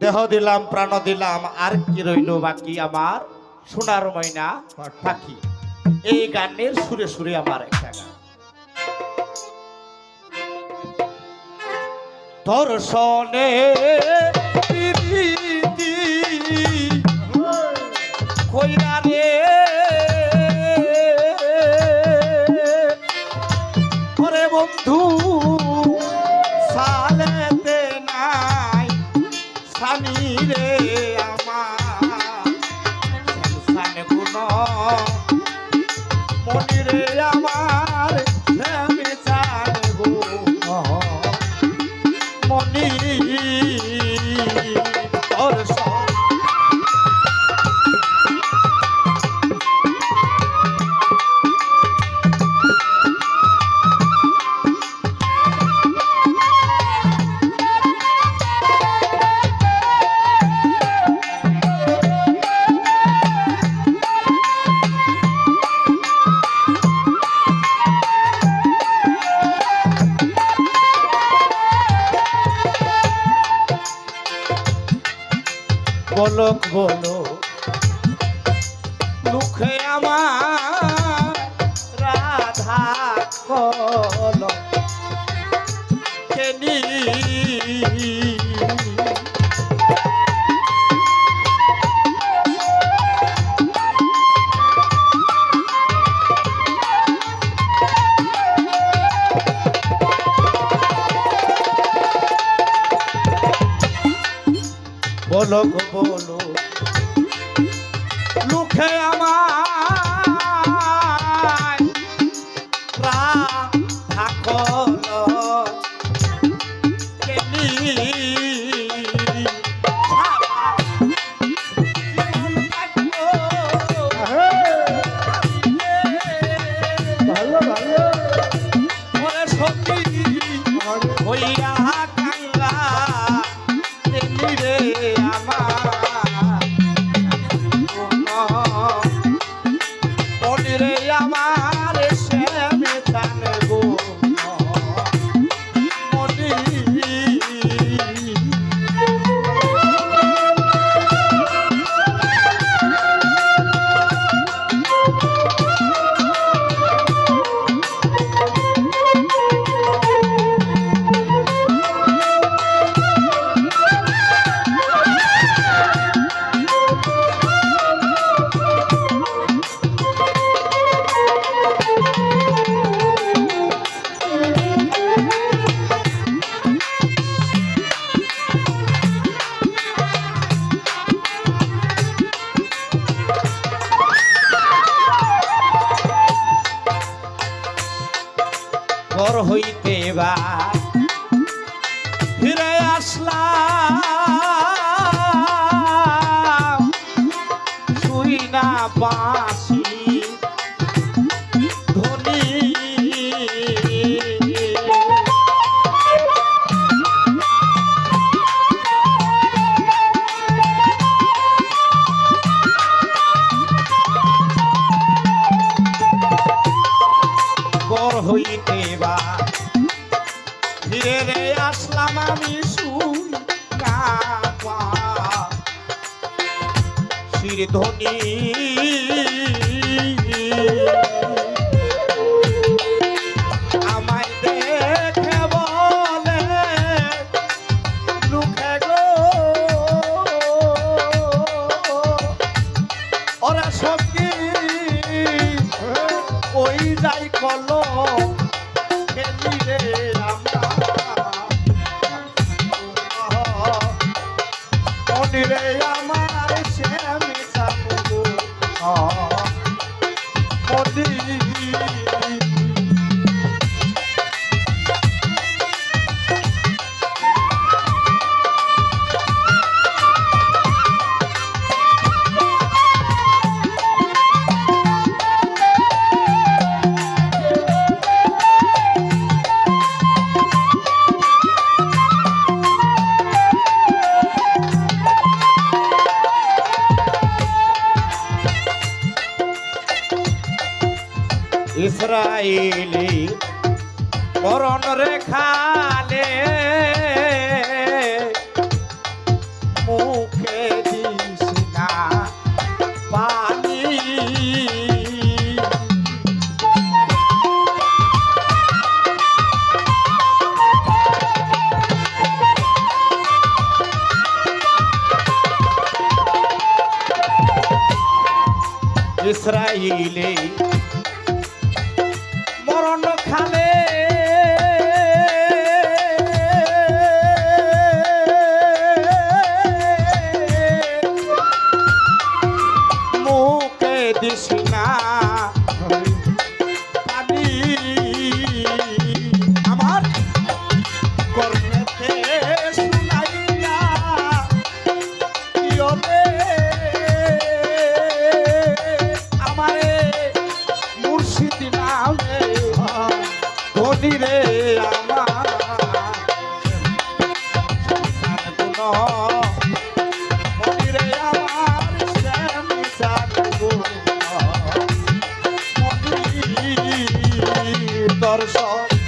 দেহ দিলাম প্রাণ দিলাম আর কি রইল বাকি আমার? সোনার ময়না পাখি। এই গানের সুরে সুরে আমার একটা গান। দর্শনে স্বামী রে আমার। গুণ। মনি রে আমার মনি বলক বলো মুখে আমার রাধা কলক। কেনি বলো গো বলো। মুখে আমার রাধা কল কেনি? সারা জীবন কাটবো ভালো ভালো ওরে সখী না বাসি ধনী। ঘর হইতে বা। ফিরে রে আসলাম আমি শুই না ওরা সখী ওই যাই কলো পাইলি মরণ রেখালে মুখে দিস না পানি। ইসরাইলে দেখালে মুখে দিস না। bottles off.